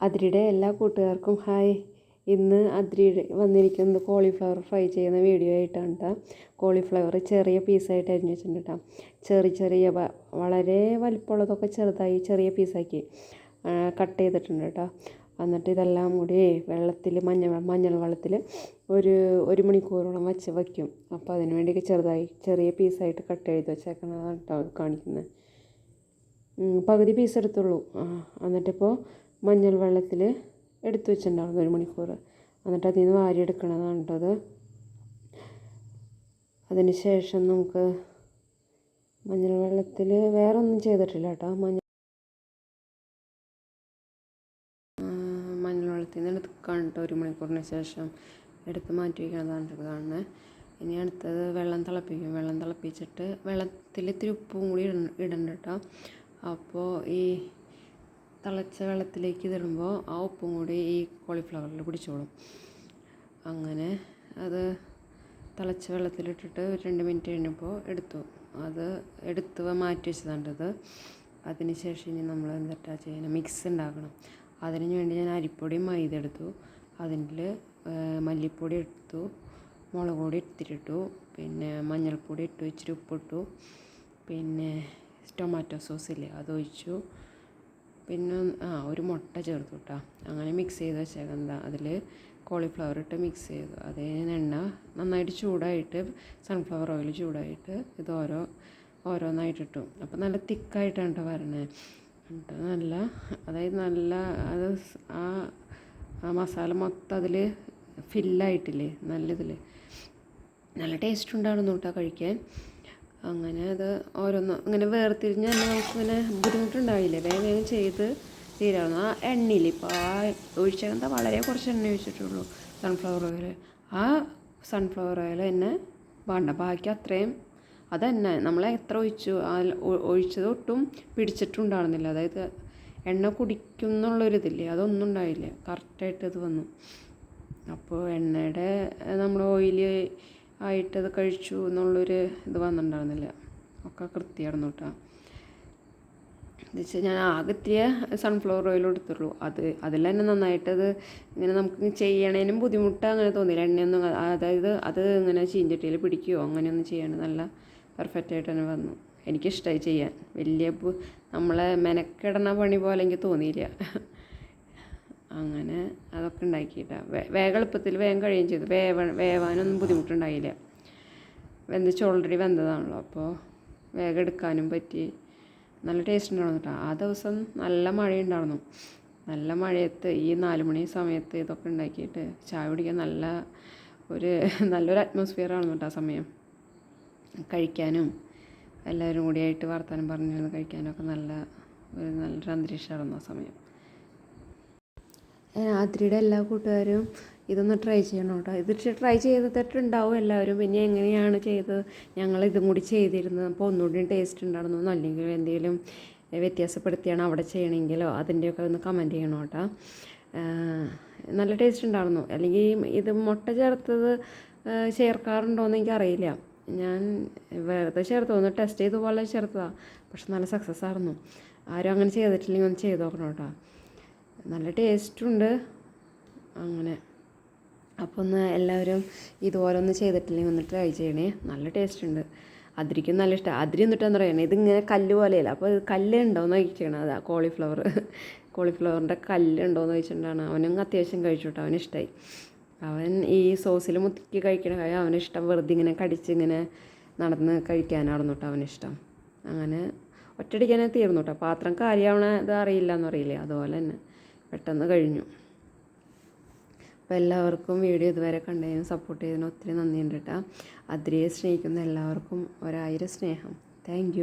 അതിരിയുടെ എല്ലാ കൂട്ടുകാർക്കും ഹായ്. ഇന്ന് അതിരി വന്നിരിക്കുന്നത് കോളിഫ്ലവർ ഫ്രൈ ചെയ്യുന്ന വീഡിയോ ആയിട്ടാണ് കേട്ടോ കോളിഫ്ലവർ ചെറിയ പീസായിട്ട് അരിഞ്ഞ് വെച്ചിട്ടുണ്ട് കേട്ടോ ചെറിയ ചെറിയ വളരെ വലിപ്പമുള്ളതൊക്കെ ചെറുതായി ചെറിയ പീസാക്കി കട്ട് ചെയ്തിട്ടുണ്ട് കേട്ടോ എന്നിട്ട് ഇതെല്ലാം കൂടി വെള്ളത്തിൽ മഞ്ഞൾ മഞ്ഞൾ വെള്ളത്തിൽ ഒരു ഒരു മണിക്കൂറോളം വെച്ച് വയ്ക്കും അപ്പോൾ അതിന് വേണ്ടി ചെറുതായി ചെറിയ പീസായിട്ട് കട്ട് ചെയ്ത് വെച്ചേക്കണതാണ് കേട്ടോ കാണിക്കുന്നത് പകുതി പീസ് എടുത്തുള്ളൂ. എന്നിട്ടിപ്പോൾ മഞ്ഞൾ വെള്ളത്തിൽ എടുത്തു വെച്ചിട്ടുണ്ടായിരുന്നു ഒരു മണിക്കൂർ. എന്നിട്ട് അതിൽ നിന്ന് വാരിയെടുക്കണതാണ് കേട്ടോ അത്. അതിന് ശേഷം നമുക്ക് മഞ്ഞൾ വെള്ളത്തിൽ വേറെ ഒന്നും ചെയ്തിട്ടില്ല കേട്ടോ മഞ്ഞൾ മഞ്ഞൾ വെള്ളത്തിൽ നിന്ന് എടുക്കാൻ കേട്ടോ ഒരു മണിക്കൂറിന് ശേഷം എടുത്ത് മാറ്റി വയ്ക്കണതാണ് ഇത് കാണുന്നത് ഇനി അടുത്തത് വെള്ളം തിളപ്പിക്കും. വെള്ളം തിളപ്പിച്ചിട്ട് വെള്ളത്തിൽ ഇത്തിരി ഉപ്പും കൂടി ഇട- ഇടണ്ട കേട്ടോ അപ്പോൾ ഈ തിളച്ച വെള്ളത്തിലേക്ക് ഇതിടുമ്പോൾ ആ ഉപ്പും കൂടി ഈ കോളിഫ്ലവറിൽ പിടിച്ചോളും. അങ്ങനെ അത് തിളച്ച വെള്ളത്തിലിട്ടിട്ട് ഒരു രണ്ട് മിനിറ്റ് കഴിഞ്ഞപ്പോൾ എടുത്തു. അത് എടുത്ത് മാറ്റി വെച്ചതാണ്ടത് അതിന് ശേഷം ഇനി നമ്മൾ എന്താ ചെയ്യണം മിക്സ് ഉണ്ടാക്കണം. അതിന് വേണ്ടി ഞാൻ അരിപ്പൊടി മൈദ എടുത്തു. അതിൽ മല്ലിപ്പൊടി എടുത്തു. മുളക് പൊടി ഇട്ടിട്ടു പിന്നെ മഞ്ഞൾപ്പൊടി ഇട്ടു. ഇച്ചിരി ഉപ്പിട്ടു. പിന്നെ ടൊമാറ്റോ സോസ് ഇല്ലേ അതൊഴിച്ചു പിന്നെ ആ ഒരു മുട്ട ചേർത്തു കേട്ടോ അങ്ങനെ മിക്സ് ചെയ്ത് വെച്ചേക്കാം. എന്താ അതിൽ കോളിഫ്ലവർ ഇട്ട് മിക്സ് ചെയ്തു. അതേ എണ്ണ നന്നായിട്ട് ചൂടായിട്ട് സൺഫ്ലവർ ഓയിൽ ചൂടായിട്ട് ഇത് ഓരോ ഓരോന്നായിട്ട് ഇട്ടു അപ്പോൾ നല്ല തിക്കായിട്ടാണ് കേട്ടോ വരണേ. എന്നിട്ട് നല്ല അതായത് നല്ല അത് ആ ആ മസാല മൊത്തം അതിൽ ഫില്ലായിട്ടില്ലേ നല്ല ഇതിൽ നല്ല ടേസ്റ്റ് ഉണ്ടായിരുന്നു കേട്ടോ കഴിക്കാൻ. അങ്ങനെ അത് ഓരോന്ന് ഇങ്ങനെ വേർതിരിഞ്ഞ് തന്നെ നമുക്കിങ്ങനെ ബുദ്ധിമുട്ടുണ്ടാവില്ലേ? വേഗം വേഗം ചെയ്ത് തീരാവുന്നു ആ എണ്ണയിൽ ഇപ്പോൾ ആ ഒഴിച്ചെന്താ വളരെ കുറച്ച് എണ്ണ ഒഴിച്ചിട്ടുള്ളൂ സൺഫ്ലവർ ഓയിൽ ആ സൺഫ്ലവർ ഓയിൽ തന്നെ വേണ്ട. ബാക്കി അത്രയും അതന്നെ. നമ്മൾ എത്ര ഒഴിച്ചു? ഒ- ഒഴിച്ചത് ഒട്ടും പിടിച്ചിട്ടുണ്ടാകുന്നില്ല അതായത് എണ്ണ കുടിക്കും എന്നുള്ളൊരിതില്ലേ അതൊന്നും ഉണ്ടായില്ല കറക്റ്റായിട്ട് ഇത് വന്നു. അപ്പോൾ എണ്ണയുടെ നമ്മൾ ഓയിൽ ആയിട്ടത് കഴിച്ചു എന്നുള്ളൊരു ഇത് വന്നിട്ടുണ്ടായിരുന്നില്ല. ഒക്കെ കൃത്യമായിരുന്നു കേട്ടോ. എന്ന് വെച്ചാൽ ഞാൻ ആകെ സൺഫ്ലവർ ഓയിൽ എടുത്തുള്ളൂ. അത് അതിൽ തന്നെ നന്നായിട്ടത് ഇങ്ങനെ നമുക്ക് ചെയ്യണേനും ബുദ്ധിമുട്ട് അങ്ങനെ തോന്നിയില്ല. എണ്ണയൊന്നും അതായത് അത് ഇങ്ങനെ ചീഞ്ചട്ടിയിൽ പിടിക്കുകയോ അങ്ങനെയൊന്നും ചെയ്യണം നല്ല പെർഫെക്റ്റ് ആയിട്ട് തന്നെ വന്നു. എനിക്കിഷ്ടമായി ചെയ്യാൻ. വലിയ നമ്മളെ മെനക്കെടണ പണി പോലെ എനിക്ക് തോന്നിയില്ല. അങ്ങനെ അതൊക്കെ ഉണ്ടാക്കിയിട്ടാ വേഗം എളുപ്പത്തിൽ വേഗം കഴിയുകയും ചെയ്തു. വേവ വേവാനൊന്നും ബുദ്ധിമുട്ടുണ്ടായില്ല. വെന്തിച്ച് ഓൾറെഡി വെന്തതാണല്ലോ. അപ്പോൾ വേഗം എടുക്കാനും പറ്റി. നല്ല ടേസ്റ്റ് ഉണ്ടായിരുന്നു കേട്ടോ ആ ദിവസം നല്ല മഴയുണ്ടായിരുന്നു. നല്ല മഴയത്ത് ഈ നാല് മണി സമയത്ത് ഇതൊക്കെ ഉണ്ടാക്കിയിട്ട് ചായ കുടിക്കാൻ നല്ല ഒരു നല്ലൊരു അറ്റ്മോസ്ഫിയർ ആണ് കേട്ടോ ആ സമയം. കഴിക്കാനും എല്ലാവരും കൂടിയായിട്ട് വർത്തമാനം പറഞ്ഞിരുന്ന് കഴിക്കാനൊക്കെ നല്ല ഒരു നല്ലൊരു അന്തരീക്ഷമായിരുന്നു ആ സമയം. അതിരിയുടെ എല്ലാ കൂട്ടുകാരും ഇതൊന്ന് ട്രൈ ചെയ്യണം കേട്ടോ. ഇത് ട്രൈ ചെയ്തിട്ടുണ്ടാവും എല്ലാവരും. പിന്നെ എങ്ങനെയാണ് ചെയ്തത്? ഞങ്ങൾ ഇതും കൂടി ചെയ്തിരുന്നത്. അപ്പോൾ ഒന്നുകൂടി ടേസ്റ്റ് ഉണ്ടായിരുന്നു. അല്ലെങ്കിൽ എന്തെങ്കിലും വ്യത്യാസപ്പെടുത്തിയാണ് അവിടെ ചെയ്യണമെങ്കിലോ അതിന്റെയൊക്കെ ഒന്ന് കമന്റ് ചെയ്യണം കേട്ടോ. നല്ല ടേസ്റ്റ് ഉണ്ടായിരുന്നു. അല്ലെങ്കിൽ ഇത് മുട്ട ചേർത്തത് ചേർക്കാറുണ്ടോ ചേർക്കാറുണ്ടോയെന്ന് എനിക്കറിയില്ല. ഞാൻ വെറുതെ ചേർത്ത് ഒന്ന് ടെസ്റ്റ് ചെയ്ത പോലെ ചേർത്തതാണ് പക്ഷെ നല്ല സക്സസ് ആയിരുന്നു. ആരും അങ്ങനെ ചെയ്തിട്ടില്ലെങ്കിൽ ഒന്ന് ചെയ്ത് നോക്കണം കേട്ടോ. നല്ല ടേസ്റ്റുണ്ട്. അങ്ങനെ. അപ്പോൾ ഒന്ന് എല്ലാവരും ഇതുപോലെ ഒന്ന് ചെയ്തിട്ടില്ലെങ്കിൽ ഒന്ന് ട്രൈ ചെയ്യണേ. നല്ല ടേസ്റ്റ് ഉണ്ട് അതിരിക്കും നല്ല ഇഷ്ടം. അതിരി എന്നിട്ടെന്ന് പറയണേ ഇതിങ്ങനെ കല്ല് പോലെയല്ല. അപ്പോൾ കല്ല് ഉണ്ടോയെന്ന് ചോദിക്കണം അതാ കോളിഫ്ലവർ കോളിഫ്ലവറിന്റെ കല്ല് ഉണ്ടോയെന്ന് ചോദിച്ചിട്ടുണ്ടാണ് അവനും അത്യാവശ്യം കഴിച്ചു കേട്ടോ അവന് ഇഷ്ടമായി അവൻ ഈ സോസിൽ മുത്തിക്ക് കഴിക്കണ കാര്യം അവനിഷ്ടം വെറുതെ ഇങ്ങനെ കടിച്ച് ഇങ്ങനെ നടന്ന് കഴിക്കാനാണെന്ന് കേട്ടോ അവനിഷ്ടം അങ്ങനെ ഒറ്റടിക്കാനേ തീർന്നു കേട്ടോ പാത്രം കാര്യമാവണ ഇത് അറിയില്ല എന്നറിയില്ലേ അതുപോലെ തന്നെ. പെട്ടെന്ന് കഴിഞ്ഞു. അപ്പോൾ എല്ലാവർക്കും വീഡിയോ ഇതുവരെ കണ്ടതിനും സപ്പോർട്ട് ചെയ്തതിനും ഒത്തിരി നന്ദിയുണ്ട് കേട്ടോ. അതിരിയെ സ്നേഹിക്കുന്ന എല്ലാവർക്കും ഒരായിരം സ്നേഹം. താങ്ക്